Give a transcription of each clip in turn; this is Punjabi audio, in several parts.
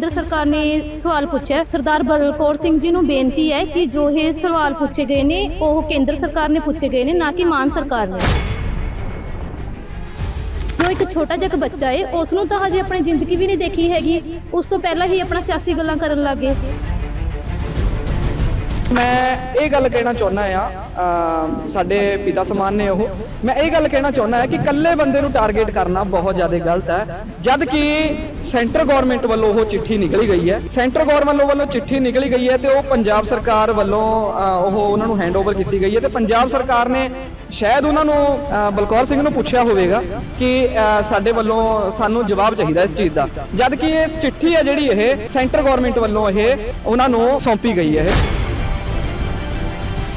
ਕੇਂਦਰ ਸਰਕਾਰ ਨੇ ਸਵਾਲ ਪੁੱਛਿਆ। ਸਰਦਾਰ ਬਲਕੌਰ ਸਿੰਘ ਜੀ ਨੂੰ ਬੇਨਤੀ ਹੈ ਕਿ ਜੋ ਇਹ ਸਵਾਲ ਪੁੱਛੇ ਗਏ ਨੇ, ਉਹ ਕੇਂਦਰ ਸਰਕਾਰ ਨੇ ਪੁੱਛੇ ਗਏ ਨੇ, ਨਾ ਕਿ ਮਾਨ ਸਰਕਾਰ ਨੇ। ਜੋ ਇੱਕ ਛੋਟਾ ਜਿਹਾ ਬੱਚਾ ਹੈ ਉਸ ਨੂੰ ਤਾਂ ਹਜੇ ਆਪਣੀ ਜ਼ਿੰਦਗੀ ਵੀ ਨਹੀਂ ਦੇਖੀ ਹੈਗੀ। ਉਸ ਤੋਂ ਪਹਿਲਾਂ ਹੀ ਆਪਣਾ ਸਿਆਸੀ ਗੱਲਾਂ ਕਰਨ ਲੱਗੇ ਮੈਂ ਇਹ ਗੱਲ ਕਹਿਣਾ ਚਾਹੁੰਦਾ ਆ ਸਾਡੇ ਪਿਤਾ ਸਮਾਨ ਨੇ ਉਹ। ਮੈਂ ਇਹ ਗੱਲ ਕਹਿਣਾ ਚਾਹੁੰਦਾ ਆ ਕਿ ਇਕੱਲੇ ਬੰਦੇ ਨੂੰ ਟਾਰਗੇਟ ਕਰਨਾ ਬਹੁਤ ਜ਼ਿਆਦਾ ਗਲਤ ਹੈ। ਜਦ ਕਿ ਸੈਂਟਰ ਗਵਰਨਮੈਂਟ ਵੱਲੋਂ ਉਹ ਚਿੱਠੀ ਨਿਕਲੀ ਗਈ ਹੈ। ਸੈਂਟਰ ਗਵਰਨਮੈਂਟ ਵੱਲੋਂ ਚਿੱਠੀ ਨਿਕਲੀ ਗਈ ਹੈ ਤੇ ਉਹ ਪੰਜਾਬ ਸਰਕਾਰ ਵੱਲੋਂ ਉਹ ਉਹਨਾਂ ਨੂੰ ਹੈਂਡਓਵਰ ਕੀਤੀ ਗਈ ਹੈ ਤੇ ਪੰਜਾਬ ਸਰਕਾਰ ਨੇ ਸ਼ਾਇਦ ਉਹਨਾਂ ਨੂੰ ਬਲਕੌਰ ਸਿੰਘ ਨੂੰ ਪੁੱਛਿਆ ਹੋਵੇਗਾ ਕਿ ਸਾਡੇ ਵੱਲੋਂ ਸਾਨੂੰ ਜਵਾਬ ਚਾਹੀਦਾ ਇਸ ਚੀਜ਼ ਦਾ। ਜਦ ਕਿ ਇਹ ਚਿੱਠੀ ਹੈ ਜਿਹੜੀ ਇਹ ਸੈਂਟਰ ਗਵਰਨਮੈਂਟ ਵੱਲੋਂ ਇਹ ਉਹਨਾਂ ਨੂੰ ਸੌਂਪੀ ਗਈ ਹੈ। ਇਹ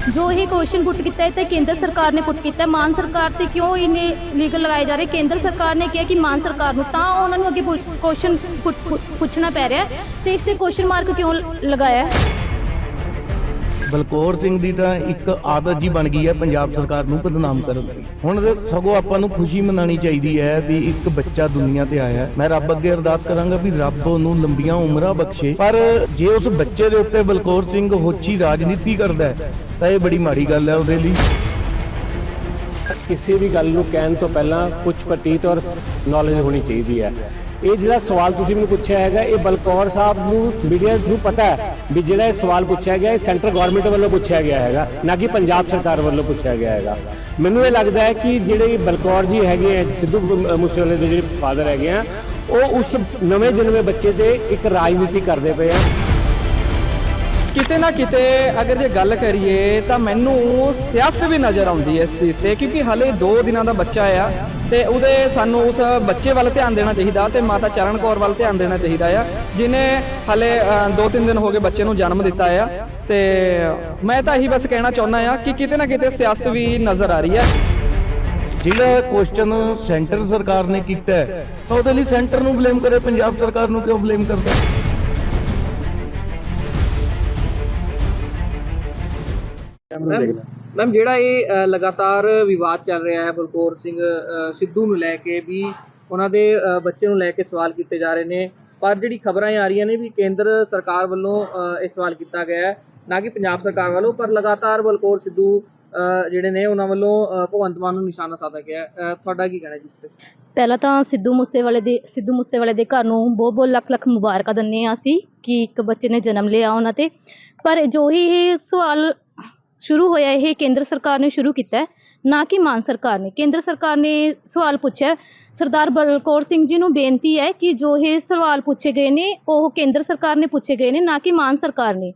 ਜੋ ਇਹ ਕੁਐਸਚਨ ਪੁੱਟ ਕੀਤਾ ਹੈ ਤਾਂ ਕੇਂਦਰ ਸਰਕਾਰ ਨੇ ਪੁੱਟ ਕੀਤਾ ਮਾਨ ਸਰਕਾਰ ਤੇ ਕਿਉਂ ਇਹਨੇ ਲੀਗਲ ਲਗਾਏ ਜਾ ਰਹੇ? ਕੇਂਦਰ ਸਰਕਾਰ ਨੇ ਕਿਹਾ ਕਿ ਮਾਨ ਸਰਕਾਰ ਨੂੰ, ਤਾਂ ਉਹਨਾਂ ਨੂੰ ਅੱਗੇ ਕੁਐਸਚਨ ਪੁੱਛਣਾ ਪੈ ਰਿਹਾ ਤੇ ਇਸ ਤੇ ਕੁਐਸਚਨ ਮਾਰਕ ਕਿਉਂ ਲਗਾਇਆ ਹੈ? ਬਲਕੌਰ ਸਿੰਘ ਦੀ ਤਾਂ ਇੱਕ ਆਦਤ ਜੀ ਬਣ ਗਈ ਹੈ ਪੰਜਾਬ ਸਰਕਾਰ ਨੂੰ ਬਦਨਾਮ ਕਰਨ ਦੀ। ਹੁਣ ਸਗੋਂ ਆਪਾਂ ਨੂੰ ਖੁਸ਼ੀ ਮਨਾਣੀ ਚਾਹੀਦੀ ਹੈ ਵੀ ਇੱਕ ਬੱਚਾ ਦੁਨੀਆ ਤੇ ਆਇਆ ਮੈਂ ਰੱਬ ਅੱਗੇ ਅਰਦਾਸ ਕਰਾਂਗਾ ਵੀ ਰੱਬ ਉਹਨੂੰ ਲੰਬੀਆਂ ਉਮਰਾਂ ਬਖਸ਼ੇ। ਪਰ ਜੇ ਉਸ ਬੱਚੇ ਦੇ ਉੱਤੇ ਬਲਕੌਰ ਸਿੰਘ ਹੋਚੀ ਰਾਜਨੀਤੀ ਕਰਦਾ ਹੈ, ਤਾਂ ਇਹ ਬੜੀ ਮਾੜੀ ਗੱਲ ਹੈ ਉਹਦੇ ਲਈ। ਕਿਸੇ ਵੀ ਗੱਲ ਨੂੰ ਕਹਿਣ ਤੋਂ ਪਹਿਲਾਂ ਕੁਝ ਪਟੀਤ ਔਰ ਨੌਲੇਜ ਹੋਣੀ ਚਾਹੀਦੀ ਹੈ। ਇਹ ਜਿਹੜਾ ਸਵਾਲ ਤੁਸੀਂ ਮੈਨੂੰ ਪੁੱਛਿਆ ਹੈਗਾ, ਇਹ ਬਲਕੌਰ ਸਾਹਿਬ ਨੂੰ ਮੀਡੀਆ ਥਰੂ ਪਤਾ ਹੈ ਵੀ ਜਿਹੜਾ ਇਹ ਸਵਾਲ ਪੁੱਛਿਆ ਗਿਆ, ਇਹ ਸੈਂਟਰ ਗਵਰਨਮੈਂਟ ਵੱਲੋਂ ਪੁੱਛਿਆ ਗਿਆ ਹੈਗਾ, ਨਾ ਕਿ ਪੰਜਾਬ ਸਰਕਾਰ ਵੱਲੋਂ ਪੁੱਛਿਆ ਗਿਆ ਹੈਗਾ। ਮੈਨੂੰ ਇਹ ਲੱਗਦਾ ਹੈ ਕਿ ਜਿਹੜੇ ਬਲਕੌਰ ਜੀ ਹੈਗੇ ਆ, ਸਿੱਧੂ ਮੂਸੇਵਾਲੇ ਦੇ ਜਿਹੜੇ ਫਾਦਰ ਹੈਗੇ ਆ, ਉਹ ਉਸ ਨਵੇਂ ਜਨਮੇ ਬੱਚੇ ਤੇ ਇੱਕ ਰਾਜਨੀਤੀ ਕਰਦੇ ਪਏ ਆ। ਕਿਤੇ ਨਾ ਕਿਤੇ ਅਗਰ ਜੇ ਗੱਲ ਕਰੀਏ ਤਾਂ ਮੈਨੂੰ ਸਿਆਸਤ ਵੀ ਨਜ਼ਰ ਆਉਂਦੀ ਹੈ ਇਸ ਚੀਜ਼ ਤੇ, ਕਿਉਂਕਿ ਹਲੇ 2 ਦਿਨਾਂ ਦਾ ਬੱਚਾ ਆ ਤੇ ਉਹਦੇ ਸਾਨੂੰ ਉਸ ਬੱਚੇ ਵੱਲ ਧਿਆਨ ਦੇਣਾ ਚਾਹੀਦਾ ਤੇ ਮਾਤਾ ਚਰਨ ਕੌਰ ਵੱਲ ਧਿਆਨ ਦੇਣਾ ਚਾਹੀਦਾ ਆ, ਜਿਨੇ ਹਲੇ 2-3 ਦਿਨ ਹੋ ਗਏ ਬੱਚੇ ਨੂੰ ਜਨਮ ਦਿੱਤਾ ਆ ਤੇ ਮੈਂ ਤਾਂ ਇਹੀ ਬਸ ਕਹਿਣਾ ਚਾਹੁੰਦਾ ਆ ਕਿ ਕਿਤੇ ਨਾ ਕਿਤੇ ਸਿਆਸਤ ਵੀ ਨਜ਼ਰ ਆ ਰਹੀ ਹੈ। ਜਿਹੜਾ ਕੁਐਸਚਨ ਸੈਂਟਰ ਸਰਕਾਰ ਨੇ ਕੀਤਾ ਹੈ, ਤਾਂ ਉਹਦੇ ਲਈ ਸੈਂਟਰ ਨੂੰ ਬਲੇਮ ਕਰੇ, ਪੰਜਾਬ ਸਰਕਾਰ ਨੂੰ ਕਿਉਂ ਬਲੇਮ ਕਰਦਾ? ਮੈਮ ਜਿਹੜਾ ਇਹ ਅ, ਲਗਾਤਾਰ ਵਿਵਾਦ ਚੱਲ ਰਿਹਾ ਹੈ ਬਲਕੌਰ ਸਿੰਘ ਅ, ਸਿੱਧੂ ਨੂੰ ਲੈ ਕੇ ਵੀ ਉਹਨਾਂ ਦੇ ਅ, ਬੱਚੇ ਨੂੰ ਲੈ ਕੇ ਸਵਾਲ ਕੀਤੇ ਜਾ ਰਹੇ ਨੇ। ਪਰ ਜਿਹੜੀ ਖਬਰਾਂ ਆ ਰਹੀਆਂ ਨੇ ਵੀ ਕੇਂਦਰ ਸਰਕਾਰ ਵੱਲੋਂ ਅ, ਇਹ ਸਵਾਲ ਕੀਤਾ ਗਿਆ ਹੈ। ਨਾ ਕਿ ਪੰਜਾਬ ਸਰਕਾਰ ਵੱਲੋਂ ਪਰ ਲਗਾਤਾਰ ਬਲਕੌਰ ਸਿੱਧੂ ਅ, ਜਿਹੜੇ ਨੇ ਉਹਨਾਂ ਵੱਲੋਂ ਅ, ਭਗਵੰਤ ਮਾਨ ਨੂੰ ਨਿਸ਼ਾਨਾ ਸਾਧਿਆ ਗਿਆ ਹੈ। ਅ, ਤੁਹਾਡਾ ਕੀ ਕਹਿਣਾ ਜੀ ਇਸ ਤੇ? ਪਹਿਲਾਂ ਤਾਂ ਸਿੱਧੂ ਮੂਸੇਵਾਲੇ ਦੇ ਸਿੱਧੂ ਮੂਸੇਵਾਲੇ ਦੇ ਘਰ ਨੂੰ ਬਹੁਤ ਬਹੁਤ ਲੱਖ ਲੱਖ ਮੁਬਾਰਕਾਂ ਦਿੰਦੇ ਹਾਂ ਅਸੀਂ ਕਿ ਇੱਕ ਬੱਚੇ ਨੇ ਜਨਮ ਲਿਆ ਉਹਨਾਂ ਤੇ। ਪਰ ਜੋ ਹੀ ਇਹ ਸਵਾਲ ਸ਼ੁਰੂ ਹੋਇਆ ਇਹ, ਕੇਂਦਰ ਸਰਕਾਰ ਨੇ ਸ਼ੁਰੂ ਕੀਤਾ ਨਾ ਕਿ ਮਾਨ ਸਰਕਾਰ ਨੇ। ਕੇਂਦਰ ਸਰਕਾਰ ਨੇ ਸਵਾਲ ਪੁੱਛਿਆ ਸਰਦਾਰ ਬਲਕੌਰ ਸਿੰਘ ਜੀ ਨੂੰ ਬੇਨਤੀ ਹੈ ਕਿ ਜੋ ਇਹ ਸਵਾਲ ਪੁੱਛੇ ਗਏ ਨੇ, ਉਹ ਕੇਂਦਰ ਸਰਕਾਰ ਨੇ ਪੁੱਛੇ ਗਏ ਨੇ, ਨਾ ਕਿ ਮਾਨ ਸਰਕਾਰ ਨੇ।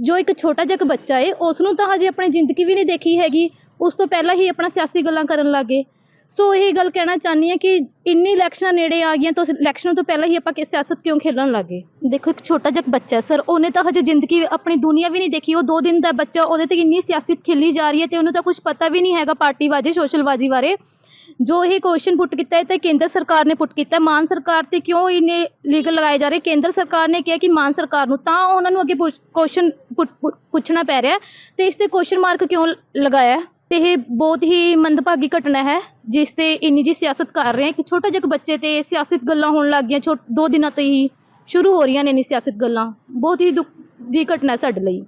ਜੋ ਇੱਕ ਛੋਟਾ ਜਿਹਾ ਬੱਚਾ ਹੈ ਉਸ ਨੂੰ ਤਾਂ ਹਜੇ ਆਪਣੀ ਜ਼ਿੰਦਗੀ ਵੀ ਨਹੀਂ ਦੇਖੀ ਹੈਗੀ। ਉਸ ਤੋਂ ਪਹਿਲਾਂ ਹੀ ਆਪਣਾ ਸਿਆਸੀ ਗੱਲਾਂ ਕਰਨ ਲੱਗੇ ਸੋ ਇਹ ਗੱਲ ਕਹਿਣਾ ਚਾਹੁੰਦੀ ਹਾਂ ਕਿ ਇੰਨੀ ਇਲੈਕਸ਼ਨਾਂ ਨੇੜੇ ਆ ਗਈਆਂ ਤਾਂ ਇਲੈਕਸ਼ਨਾਂ ਤੋਂ ਪਹਿਲਾਂ ਹੀ ਆਪਾਂ ਕਿ ਸਿਆਸਤ ਕਿਉਂ ਖੇਡਣ ਲੱਗੇ? ਦੇਖੋ, ਇੱਕ ਛੋਟਾ ਜਿਹਾ ਬੱਚਾ ਸਰ, ਉਹਨੇ ਤਾਂ ਹਜੇ ਜ਼ਿੰਦਗੀ ਆਪਣੀ ਦੁਨੀਆ ਵੀ ਨਹੀਂ ਦੇਖੀ। ਉਹ ਦੋ ਦਿਨ ਦਾ ਬੱਚਾ, ਉਹਦੇ ਤੇ ਇੰਨੀ ਸਿਆਸਤ ਖੇਲੀ ਜਾ ਰਹੀ ਹੈ ਤੇ ਉਹਨੂੰ ਤਾਂ ਕੁਝ ਪਤਾ ਵੀ ਨਹੀਂ ਹੈਗਾ ਪਾਰਟੀਬਾਜ਼ੀ ਸੋਸ਼ਲਬਾਜ਼ੀ ਬਾਰੇ। ਜੋ ਇਹ ਕੁਐਸਚਨ ਪੁੱਟ ਕੀਤਾ ਹੈ ਤਾਂ ਕੇਂਦਰ ਸਰਕਾਰ ਨੇ ਪੁੱਟ ਕੀਤਾ ਮਾਨ ਸਰਕਾਰ ਤੇ ਕਿਉਂ ਇਹਨੇ ਲੀਗਲ ਲਗਾਏ ਜਾ ਰਹੇ? ਕੇਂਦਰ ਸਰਕਾਰ ਨੇ ਕਿਹਾ ਕਿ ਮਾਨ ਸਰਕਾਰ ਨੂੰ, ਤਾਂ ਉਹਨਾਂ ਨੂੰ ਅੱਗੇ ਕੁਐਸਚਨ ਪੁੱਛਣਾ ਪੈ ਰਿਹਾ ਹੈ। ਤੇ ਇਸ ਤੇ ਕੁਐਸਚਨ ਮਾਰਕ ਕਿਉਂ ਲਗਾਇਆ ਤੇ ਇਹ ਬਹੁਤ ਹੀ ਮੰਦਭਾਗੀ ਘਟਨਾ ਹੈ, ਜਿਸ ਤੇ ਇੰਨੀ ਜੀ ਸਿਆਸਤ ਕਰ ਰਹੇ ਹੈ ਕਿ ਛੋਟਾ ਜਿਹਾ ਇੱਕ ਬੱਚੇ ਤੇ ਸਿਆਸਤ ਗੱਲਾਂ ਹੋਣ ਲੱਗ ਗਈਆਂ, ਛੋਟ ਦੋ ਦਿਨਾਂ ਤੋਂ ਹੀ ਸ਼ੁਰੂ ਹੋ ਰਹੀਆਂ ਨੇ ਇੰਨੀ ਸਿਆਸਤ ਗੱਲਾਂ। ਬਹੁਤ ਹੀ ਦੁੱਖ ਦੀ ਘਟਨਾ ਹੈ ਸਾਡੇ ਲਈ।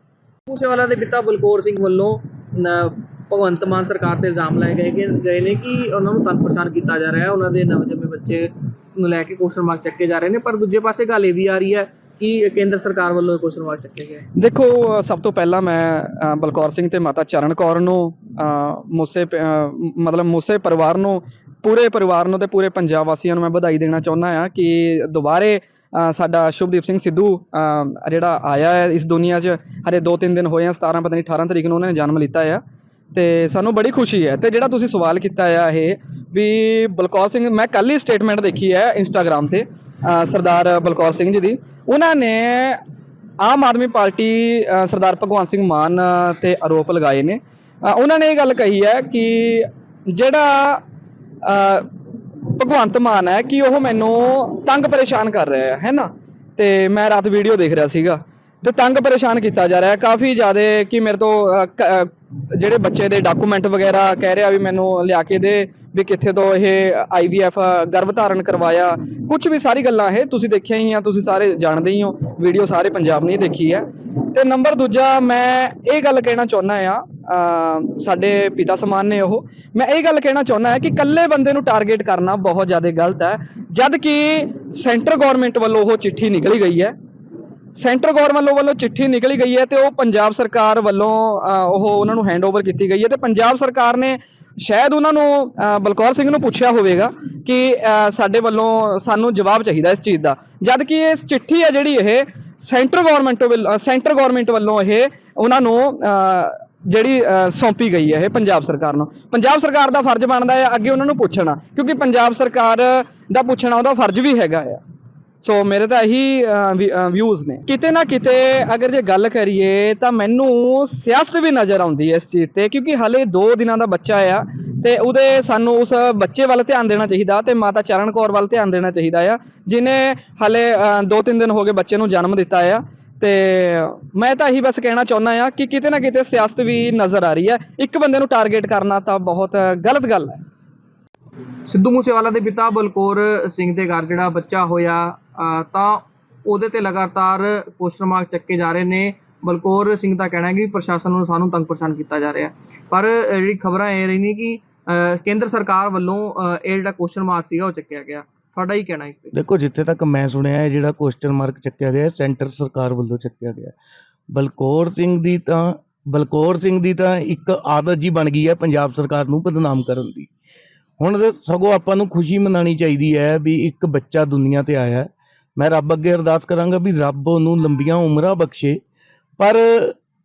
ਮੂਸੇਵਾਲਾ ਦੇ ਪਿਤਾ ਬਲਕੌਰ ਸਿੰਘ ਵੱਲੋਂ ਨ- ਭਗਵੰਤ ਮਾਨ ਸਰਕਾਰ ਤੇ ਇਲਜ਼ਾਮ ਲਾਏ ਗਏ ਕਿ ਗਏ ਨੇ ਕਿ ਉਹਨਾਂ ਨੂੰ ਤੰਗ ਪਰੇਸ਼ਾਨ ਕੀਤਾ ਜਾ ਰਿਹਾ ਹੈ, ਉਹਨਾਂ ਦੇ ਨਵਜੰਮੇ ਬੱਚੇ ਨੂੰ ਲੈ ਕੇ ਕੁਐਸਚਨ ਮਾਰਕ ਚੱਕੇ ਜਾ ਰਹੇ ਨੇ, ਪਰ ਦੂਜੇ ਪਾਸੇ ਗੱਲ ਇਹ ਵੀ ਆ ਰਹੀ ਹੈ ਕੀ ਕੇਂਦਰ ਸਰਕਾਰ ਵੱਲੋਂ ਕੁਐਸਚਨ ਮਾਰਕ ਚੱਕੇ ਗਏ? ਦੇਖੋ ਸਭ ਤੋਂ ਪਹਿਲਾਂ ਮੈਂ ਅ, ਬਲਕੌਰ ਸਿੰਘ ਤੇ ਮਾਤਾ ਚਰਨ ਕੌਰ ਨੂੰ ਅ, ਮੂਸੇ ਪ- ਅ, ਮਤਲਬ ਮੂਸੇ ਪਰਿਵਾਰ ਨੂੰ ਪੂਰੇ ਪਰਿਵਾਰ ਨੂੰ ਤੇ ਪੂਰੇ ਪੰਜਾਬ ਵਾਸੀਆਂ ਨੂੰ ਮੈਂ ਵਧਾਈ ਦੇਣਾ ਚਾਹੁੰਦਾ ਆ ਕਿ ਦੁਬਾਰੇ ਅ, ਸਾਡਾ ਸ਼ੁਭਦੀਪ ਸਿੰਘ ਸਿੱਧੂ ਅ, ਜਿਹੜਾ ਆਇਆ ਹੈ ਇਸ ਦੁਨੀਆ 'ਚ ਹਰੇ 2-3 ਦਿਨ ਹੋਏ ਆ 17 ਪਤਾ ਨਹੀਂ 18 ਤਰੀਕ ਨੂੰ ਉਹਨਾਂ ਨੇ ਜਨਮ ਲਿੱਤਾ ਆ। ਤੇ ਸਾਨੂੰ ਬੜੀ ਖੁਸ਼ੀ ਹੈ। ਤੇ ਜਿਹੜਾ ਤੁਸੀਂ ਸਵਾਲ ਕੀਤਾ ਆ ਇਹ ਵੀ ਬਲਕੌਰ ਸਿੰਘ ਮੈਂ ਕੱਲ ਹੀ ਸਟੇਟਮੈਂਟ ਦੇਖੀ ਹੈ ਇੰਸਟਾਗ੍ਰam ਤੇ ਸਰਦਾਰ ਬਲਕੌਰ ਸਿੰਘ ਜੀ ਦੀ। ਉਹਨਾਂ ਨੇ ਆਮ ਆਦਮੀ ਪਾਰਟੀ ਸਰਦਾਰ ਭਗਵੰਤ ਸਿੰਘ ਮਾਨ ਤੇ ਆਰੋਪ ਲਗਾਏ ਨੇ। ਉਹਨਾਂ ਨੇ ਇਹ ਗੱਲ ਕਹੀ ਹੈ ਕਿ ਜਿਹੜਾ ਭਗਵੰਤ ਮਾਨ ਹੈ ਕਿ ਉਹ ਮੈਨੂੰ ਤੰਗ ਪਰੇਸ਼ਾਨ ਕਰ ਰਿਹਾ ਹੈ ਹੈ ਨਾ? ਤੇ ਮੈਂ ਰਾਤ ਵੀਡੀਓ ਦੇਖ ਰਿਹਾ ਸੀਗਾ। ਤੇ ਤੰਗ ਪਰੇਸ਼ਾਨ ਕੀਤਾ ਜਾ ਰਿਹਾ ਹੈ। ਕਾਫੀ ਜ਼ਿਆਦਾ ਕਿ ਮੇਰੇ ਤੋਂ ਜਿਹੜੇ ਬੱਚੇ ਦੇ ਡਾਕੂਮੈਂਟ ਵਗੈਰਾ ਕਹਿ ਰਿਹਾ ਵੀ ਮੈਨੂੰ ਲਿਆ ਕੇ ਦੇ, ਵੀ ਕਿੱਥੇ ਤੋਂ ਇਹ ਆਈਵੀਐਫ ਗਰਭ ਧਾਰਨ ਕਰਵਾਇਆ। ਕੁਝ ਵੀ ਸਾਰੀ ਗੱਲਾਂ ਇਹ ਤੁਸੀਂ ਦੇਖਿਆ ਹੀ ਆ, ਤੁਸੀਂ ਸਾਰੇ ਜਾਣਦੇ ਹੀ ਹੋ। ਵੀਡੀਓ ਸਾਰੇ ਪੰਜਾਬ ਨੇ ਦੇਖੀ ਹੈ। ਤੇ ਨੰਬਰ ਦੂਜਾ, ਮੈਂ ਇਹ ਗੱਲ ਕਹਿਣਾ ਚਾਹੁੰਦਾ ਆ ਸਾਡੇ ਪਿਤਾ ਸਮਾਨ ਨੇ ਉਹ। ਮੈਂ ਇਹ ਗੱਲ ਕਹਿਣਾ ਚਾਹੁੰਦਾ ਹਾਂ ਕਿ ਇਕੱਲੇ ਬੰਦੇ ਨੂੰ ਟਾਰਗੇਟ ਕਰਨਾ ਬਹੁਤ ਜ਼ਿਆਦਾ ਗਲਤ ਹੈ। ਜਦ ਕਿ ਸੈਂਟਰ ਗਵਰਨਮੈਂਟ ਵੱਲੋਂ ਉਹ ਚਿੱਠੀ ਨਿਕਲੀ ਗਈ ਹੈ। ਸੈਂਟਰ ਗਵਰਨਮੈਂਟ ਵੱਲੋਂ ਚਿੱਠੀ ਨਿਕਲੀ ਗਈ ਹੈ ਤੇ ਉਹ ਪੰਜਾਬ ਸਰਕਾਰ ਵੱਲੋਂ ਅ, ਉਹ ਉਹਨਾਂ ਨੂੰ ਹੈਂਡਓਵਰ ਕੀਤੀ ਗਈ ਹੈ ਤੇ ਪੰਜਾਬ ਸਰਕਾਰ ਨੇ ਸ਼ਾਇਦ ਉਹਨਾਂ ਨੂੰ ਅ, ਬਲਕੌਰ ਸਿੰਘ ਨੂੰ ਪੁੱਛਿਆ ਹੋਵੇਗਾ ਕਿ ਸਾਡੇ ਵੱਲੋਂ ਸਾਨੂੰ ਜਵਾਬ ਚਾਹੀਦਾ ਇਸ ਚੀਜ਼ ਦਾ। ਜਦ ਕਿ ਇਹ ਚਿੱਠੀ ਹੈ ਜਿਹੜੀ ਇਹ ਸੈਂਟਰ ਗਵਰਨਮੈਂਟ ਵੱਲੋਂ ਸੈਂਟਰ ਗਵਰਨਮੈਂਟ ਵੱਲੋਂ ਇਹ ਉਹਨਾਂ ਨੂੰ ਅ, ਜਿਹੜੀ ਅ, ਸੌਂਪੀ ਗਈ ਹੈ ਇਹ ਪੰਜਾਬ ਸਰਕਾਰ ਨੂੰ। ਪੰਜਾਬ ਸਰਕਾਰ ਦਾ ਫਰਜ਼ ਬਣਦਾ ਹੈ ਅੱਗੇ ਉਹਨਾਂ ਨੂੰ ਪੁੱਛਣਾ ਕਿਉਂਕਿ ਪੰਜਾਬ ਸਰਕਾਰ ਦਾ ਪੁੱਛਣਾ ਉਹਦਾ ਫਰਜ਼ ਵੀ ਹੈਗਾ ਆ। ਸੋ ਮੇਰੇ ਤਾਂ ਇਹੀ ਵਿਊਜ਼ ਨੇ। ਕਿਤੇ ਨਾ ਕਿਤੇ ਅਗਰ ਜੇ ਗੱਲ ਕਰੀਏ, ਤਾਂ ਮੈਨੂੰ ਸਿਆਸਤ ਵੀ ਨਜ਼ਰ ਆਉਂਦੀ ਹੈ ਇਸ ਚੀਜ਼ ਤੇ, ਕਿਉਂਕਿ ਹਲੇ 2 ਦਿਨਾਂ ਦਾ ਬੱਚਾ ਆ ਤੇ ਉਹਦੇ ਸਾਨੂੰ ਉਸ ਬੱਚੇ ਵੱਲ ਧਿਆਨ ਦੇਣਾ ਚਾਹੀਦਾ ਤੇ ਮਾਤਾ ਚਰਨ ਕੌਰ ਵੱਲ ਧਿਆਨ ਦੇਣਾ ਚਾਹੀਦਾ ਆ, ਜਿਨੇ ਹਲੇ 2-3 ਦਿਨ ਹੋ ਗਏ ਬੱਚੇ ਨੂੰ ਜਨਮ ਦਿੱਤਾ ਆ। ਤੇ ਮੈਂ ਤਾਂ ਇਹੀ ਬਸ ਕਹਿਣਾ ਚਾਹੁੰਦਾ ਆ ਕਿ ਕਿਤੇ ਨਾ ਕਿਤੇ ਸਿਆਸਤ ਵੀ ਨਜ਼ਰ ਆ ਰਹੀ ਹੈ। ਇੱਕ ਬੰਦੇ ਨੂੰ ਟਾਰਗੇਟ ਕਰਨਾ ਤਾਂ ਬਹੁਤ ਗਲਤ ਗੱਲ ਹੈ। ਸਿੱਧੂ ਮੂਸੇਵਾਲਾ ਦੇ ਪਿਤਾ ਬਲਕੌਰ ਸਿੰਘ ਦੇ ਘਰ ਜਿਹੜਾ ਬੱਚਾ ਹੋਇਆ ਤਾਂ ਉਹਦੇ ਤੇ ਲਗਾਤਾਰ ਕੁਐਸਚਨ ਮਾਰਕ ਚੱਕੇ ਜਾ ਰਹੇ ਨੇ। ਬਲਕੌਰ ਸਿੰਘ ਦਾ ਕਹਿਣਾ ਹੈ ਕਿ ਪ੍ਰਸ਼ਾਸਨ ਨੂੰ ਸਾਨੂੰ ਤੰਗ ਪਰੇਸ਼ਾਨ ਕੀਤਾ ਜਾ ਰਿਹਾ। ਪਰ ਜਿਹੜੀ ਖਬਰਾਂ ਇਹ ਰਹੀ ਨੇ ਕਿ ਕੇਂਦਰ ਸਰਕਾਰ ਵੱਲੋਂ ਇਹ ਜਿਹੜਾ ਕੁਐਸਚਨ ਮਾਰਕ ਸੀਗਾ ਉਹ ਚੱਕਿਆ ਗਿਆ। ਤੁਹਾਡਾ ਹੀ ਕਹਿਣਾ ਇਸ ਤੇ? ਦੇਖੋ, ਜਿੱਥੇ ਤੱਕ ਮੈਂ ਸੁਣਿਆ ਹੈ ਜਿਹੜਾ ਕੁਐਸਚਨ ਮਾਰਕ ਚੱਕਿਆ ਗਿਆ ਸੈਂਟਰ ਸਰਕਾਰ ਵੱਲੋਂ ਚੱਕਿਆ ਗਿਆ। ਬਲਕੌਰ ਸਿੰਘ ਦੀ ਤਾਂ, ਬਲਕੌਰ ਸਿੰਘ ਦੀ ਤਾਂ ਇੱਕ ਆਦਤ ਜੀ ਬਣ ਗਈ ਹੈ ਪੰਜਾਬ ਸਰਕਾਰ ਨੂੰ ਬਦਨਾਮ ਕਰਨ ਦੀ। ਹੁਣ ਸਗੋਂ ਆਪਾਂ ਨੂੰ ਖੁਸ਼ੀ ਮਨਾਣੀ ਚਾਹੀਦੀ ਹੈ ਵੀ ਇੱਕ ਬੱਚਾ ਦੁਨੀਆ ਤੇ ਆਇਆ ਹੈ। ਮੈਂ ਰੱਬ ਅੱਗੇ ਅਰਦਾਸ ਕਰਾਂਗਾ ਵੀ ਰੱਬ ਉਹਨੂੰ ਲੰਬੀਆਂ ਉਮਰਾਂ ਬਖਸ਼ੇ। ਪਰ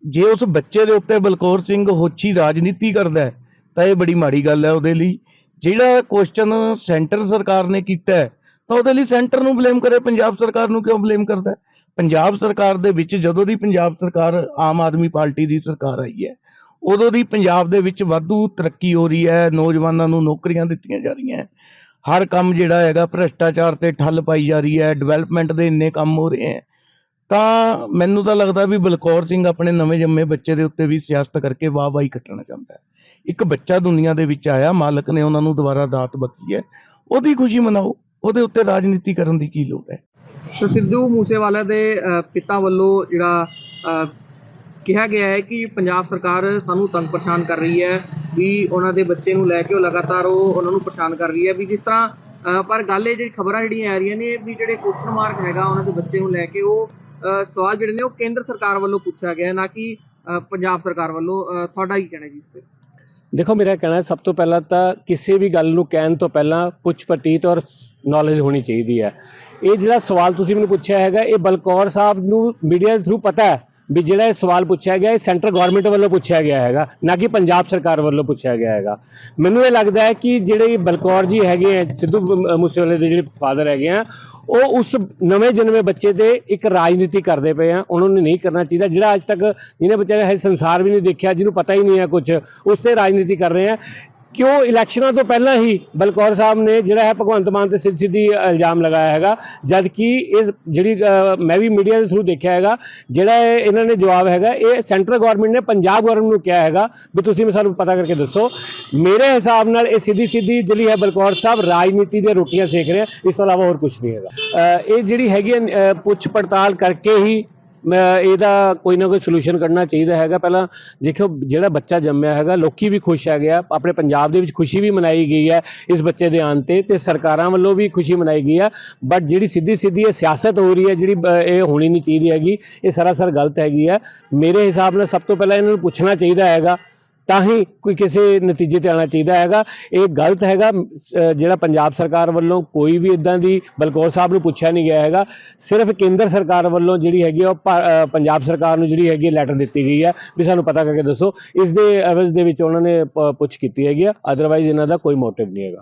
ਜੇ ਉਸ ਬੱਚੇ ਦੇ ਉੱਤੇ ਬਲਕੌਰ ਸਿੰਘ ਹੋਛੀ ਰਾਜਨੀਤੀ ਕਰਦਾ ਹੈ, ਤਾਂ ਇਹ ਬੜੀ ਮਾੜੀ ਗੱਲ ਹੈ ਉਹਦੇ ਲਈ। ਜਿਹੜਾ ਕੁਐਸਚਨ ਸੈਂਟਰ ਸਰਕਾਰ ਨੇ ਕੀਤਾ ਹੈ, ਤਾਂ ਉਹਦੇ ਲਈ ਸੈਂਟਰ ਨੂੰ ਬਲੇਮ ਕਰੇ ਪੰਜਾਬ ਸਰਕਾਰ ਨੂੰ ਕਿਉਂ ਬਲੇਮ ਕਰਦਾ ਪੰਜਾਬ ਸਰਕਾਰ ਦੇ ਵਿੱਚ ਜਦੋਂ ਦੀ ਪੰਜਾਬ ਸਰਕਾਰ ਆਮ ਆਦਮੀ ਪਾਰਟੀ ਦੀ ਸਰਕਾਰ ਆਈ ਹੈ ਉਦੋਂ ਦੀ ਪੰਜਾਬ ਦੇ ਵਿੱਚ ਵਾਧੂ ਤਰੱਕੀ ਹੋ ਰਹੀ ਹੈ ਨੌਜਵਾਨਾਂ ਨੂੰ ਨੌਕਰੀਆਂ ਦਿੱਤੀਆਂ ਜਾ ਰਹੀਆਂ ਹਰ ਕੰਮ ਜਿਹੜਾ ਹੈਗਾ ਭ੍ਰਿਸ਼ਟਾਚਾਰ ਤੇ ਠੱਲ ਪਾਈ ਜਾ ਰਹੀ ਹੈ ਡਿਵੈਲਪਮੈਂਟ ਦੇ ਇੰਨੇ ਕੰਮ ਹੋ ਰਹੇ ਹੈ। ਤਾਂ ਮੈਨੂੰ ਤਾਂ ਲੱਗਦਾ ਵੀ ਬਲਕੌਰ ਸਿੰਘ ਆਪਣੇ ਨਵੇਂ ਜੰਮੇ ਬੱਚੇ ਦੇ ਉੱਤੇ ਵੀ ਸਿਆਸਤ ਕਰਕੇ ਵਾਹ ਵਾਹੀ ਕੱਟਣਾ ਚਾਹੁੰਦਾ ਹੈ। ਇੱਕ ਬੱਚਾ ਦੁਨੀਆ ਦੇ ਵਿੱਚ ਆਇਆ ਮਾਲਕ ਨੇ ਉਹਨਾਂ ਨੂੰ ਦੁਬਾਰਾ ਦਾਤ ਬਖਸ਼ੀ ਹੈ। ਉਹਦੀ ਖੁਸ਼ੀ ਮਨਾਓ ਉਹਦੇ ਉੱਤੇ ਰਾਜਨੀਤੀ ਕਰਨ ਦੀ ਕੀ ਲੋੜ ਹੈ? ਸਿੱਧੂ ਮੂਸੇਵਾਲਾ ਦੇ ਅ, ਪਿਤਾ ਵੱਲੋਂ ਜਿਹੜਾ ਕਿਹਾ ਗਿਆ ਹੈ ਕਿ ਪੰਜਾਬ ਸਰਕਾਰ ਸਾਨੂੰ ਤੰਗ ਪਰੇਸ਼ਾਨ ਕਰ ਰਹੀ ਹੈ ਵੀ ਉਹਨਾਂ ਦੇ ਬੱਚੇ ਨੂੰ ਲੈ ਕੇ ਉਹ ਲਗਾਤਾਰ ਉਹ ਉਹਨਾਂ ਨੂੰ ਪਰੇਸ਼ਾਨ ਕਰ ਰਹੀ ਹੈ ਵੀ ਜਿਸ ਤਰ੍ਹਾਂ ਪਰ ਗੱਲ ਇਹ ਜਿਹੜੀ ਖਬਰਾਂ ਜਿਹੜੀਆਂ ਆ ਰਹੀਆਂ ਨੇ ਵੀ ਜਿਹੜੇ ਕੁਐਸਚਨ ਮਾਰਕ ਹੈਗਾ ਉਹਨਾਂ ਦੇ ਬੱਚੇ ਨੂੰ ਲੈ ਕੇ ਉਹ ਸਵਾਲ ਜਿਹੜੇ ਨੇ ਉਹ ਕੇਂਦਰ ਸਰਕਾਰ ਵੱਲੋਂ ਪੁੱਛਿਆ ਗਿਆ ਨਾ ਕਿ ਪੰਜਾਬ ਸਰਕਾਰ ਵੱਲੋਂ ਤੁਹਾਡਾ ਕੀ ਕਹਿਣਾ ਜੀ ਇਸ ਤੇ? ਦੇਖੋ, ਮੇਰਾ ਕਹਿਣਾ ਸਭ ਤੋਂ ਪਹਿਲਾਂ ਤਾਂ ਕਿਸੇ ਵੀ ਗੱਲ ਨੂੰ ਕਹਿਣ ਤੋਂ ਪਹਿਲਾਂ ਪੁੱਛ ਪਟੀਤ ਔਰ ਨੌਲੇਜ ਹੋਣੀ ਚਾਹੀਦੀ ਹੈ। ਇਹ ਜਿਹੜਾ ਸਵਾਲ ਤੁਸੀਂ ਮੈਨੂੰ ਪੁੱਛਿਆ ਹੈਗਾ, ਇਹ ਬਲਕੌਰ ਸਾਹਿਬ ਨੂੰ ਮੀਡੀਆ ਦੇ ਥਰੂ ਪਤਾ ਹੈ। ਵੀ ਜਿਹੜਾ ਇਹ ਸਵਾਲ ਪੁੱਛਿਆ ਗਿਆ, ਇਹ ਸੈਂਟਰ ਗਵਰਨਮੈਂਟ ਵੱਲੋਂ ਪੁੱਛਿਆ ਗਿਆ ਹੈਗਾ, ਨਾ ਕਿ ਪੰਜਾਬ ਸਰਕਾਰ ਵੱਲੋਂ ਪੁੱਛਿਆ ਗਿਆ ਹੈਗਾ। ਮੈਨੂੰ ਇਹ ਲੱਗਦਾ ਹੈ ਕਿ ਜਿਹੜੇ ਬਲਕੌਰ ਜੀ ਹੈਗੇ ਆ, ਸਿੱਧੂ ਮੂਸੇਵਾਲੇ ਦੇ ਜਿਹੜੇ ਫਾਦਰ ਹੈਗੇ ਆ, ਉਹ ਉਸ ਨਵੇਂ ਜਨਮੇ ਬੱਚੇ ਤੇ ਇੱਕ ਰਾਜਨੀਤੀ ਕਰਦੇ ਪਏ ਆ, ਉਹਨਾਂ ਨੂੰ ਨਹੀਂ ਕਰਨਾ ਚਾਹੀਦਾ। ਜਿਹੜਾ ਅੱਜ ਤੱਕ ਜਿਹਨੇ ਨੇ ਹਜੇ ਸੰਸਾਰ ਵੀ ਨਹੀਂ ਦੇਖਿਆ, ਜਿਹਨੂੰ ਪਤਾ ਹੀ ਨਹੀਂ ਹੈ ਕੁਝ ਉਸ ਤੇ ਰਾਜਨੀਤੀ ਕਰ ਰਹੇ ਆ। ਕਿਉਂ ਇਲੈਕਸ਼ਨਾਂ ਤੋਂ ਪਹਿਲਾਂ ਹੀ ਬਲਕੌਰ ਸਾਹਿਬ ਨੇ ਜਿਹੜਾ ਹੈ ਭਗਵੰਤ ਮਾਨ ਤੇ ਸਿੱਧੀ ਸਿੱਧੀ ਇਲਜ਼ਾਮ ਲਗਾਇਆ ਹੈਗਾ। ਜਦ ਕਿ ਇਸ ਜਿਹੜੀ ਮੈਂ ਵੀ ਮੀਡੀਆ ਦੇ ਥਰੂ ਦੇਖਿਆ ਹੈਗਾ ਜਿਹੜਾ ਇਹਨਾਂ ਨੇ ਜਵਾਬ ਹੈਗਾ ਇਹ ਸੈਂਟਰ ਗਵਰਨਮੈਂਟ ਨੇ ਪੰਜਾਬ ਗਵਰਨਮੈਂਟ ਨੂੰ ਕਿਹਾ ਹੈਗਾ ਵੀ ਤੁਸੀਂ ਸਾਨੂੰ ਪਤਾ ਕਰਕੇ ਦੱਸੋ। ਮੇਰੇ ਹਿਸਾਬ ਨਾਲ ਇਹ ਸਿੱਧੀ ਸਿੱਧੀ ਜਿਹੜੀ ਹੈ ਬਲਕੌਰ ਸਾਹਿਬ ਰਾਜਨੀਤੀ ਦੀਆਂ ਰੋਟੀਆਂ ਸੇਕ ਰਹੇ ਇਸ ਤੋਂ ਇਲਾਵਾ ਹੋਰ ਕੁਝ ਨਹੀਂ ਹੈਗਾ। ਇਹ ਜਿਹੜੀ ਹੈਗੀ ਹੈ, ਪੁੱਛ ਪੜਤਾਲ ਕਰਕੇ ਹੀ ਮੈਂ ਇਹਦਾ ਕੋਈ ਨਾ ਕੋਈ ਸੋਲੂਸ਼ਨ ਕੱਢਣਾ ਚਾਹੀਦਾ ਹੈਗਾ। ਪਹਿਲਾਂ ਦੇਖੋ ਜਿਹੜਾ ਬੱਚਾ ਜੰਮਿਆ ਹੈਗਾ, ਲੋਕੀ ਵੀ ਖੁਸ਼ ਹੈਗੇ ਆ। ਆਪਣੇ ਪੰਜਾਬ ਦੇ ਵਿੱਚ ਖੁਸ਼ੀ ਵੀ ਮਨਾਈ ਗਈ ਹੈ ਇਸ ਬੱਚੇ ਦੇ ਆਉਣ ਤੇ ਤੇ ਸਰਕਾਰਾਂ ਵੱਲੋਂ ਵੀ ਖੁਸ਼ੀ ਮਨਾਈ ਗਈ ਹੈ ਬਟ ਜਿਹੜੀ ਸਿੱਧੀ ਸਿੱਧੀ ਇਹ ਸਿਆਸਤ ਹੋ ਰਹੀ ਹੈ, ਜਿਹੜੀ ਬ- ਇਹ ਹੋਣੀ ਨਹੀਂ ਚਾਹੀਦੀ ਹੈਗੀ, ਇਹ ਸਰਾਸਰ ਗਲਤ ਹੈਗੀ ਹੈ ਮੇਰੇ ਹਿਸਾਬ ਨਾਲ ਸਭ ਤੋਂ ਪਹਿਲਾਂ ਇਹਨਾਂ ਨੂੰ ਪੁੱਛਣਾ ਚਾਹੀਦਾ ਹੈਗਾ ਤਾਂ ਹੀ ਕੋਈ ਕਿਸੇ ਨਤੀਜੇ ਤੇ ਆਉਣਾ ਚਾਹੀਦਾ ਹੈਗਾ। ਇਹ ਗਲਤ ਹੈਗਾ। ਜਿਹੜਾ ਪੰਜਾਬ ਸਰਕਾਰ ਵੱਲੋਂ ਕੋਈ ਵੀ ਇਦਾਂ ਦੀ ਬਲਕੌਰ ਸਾਹਿਬ ਨੂੰ ਪੁੱਛਿਆ ਨਹੀਂ ਗਿਆ ਹੈਗਾ। ਸਿਰਫ ਕੇਂਦਰ ਸਰਕਾਰ ਵੱਲੋਂ ਜਿਹੜੀ ਹੈਗੀ ਆ ਉਹ ਭਾ- ਪੰਜਾਬ ਸਰਕਾਰ ਨੂੰ ਜਿਹੜੀ ਹੈਗੀ ਲੈਟਰ ਦਿੱਤੀ ਗਈ ਹੈ ਵੀ ਸਾਨੂੰ ਪਤਾ ਕਰਕੇ ਦੱਸੋ। ਇਸ ਦੇ ਅਵਜ਼ ਦੇ ਵਿੱਚ ਉਹਨਾਂ ਨੇ ਪ- ਪੁੱਛ ਕੀਤੀ ਹੈਗੀ ਆ। ਅਦਰਵਾਈਜ਼ ਇਹਨਾਂ ਦਾ ਕੋਈ ਮੋਟਿਵ ਨਹੀਂ ਹੈਗਾ।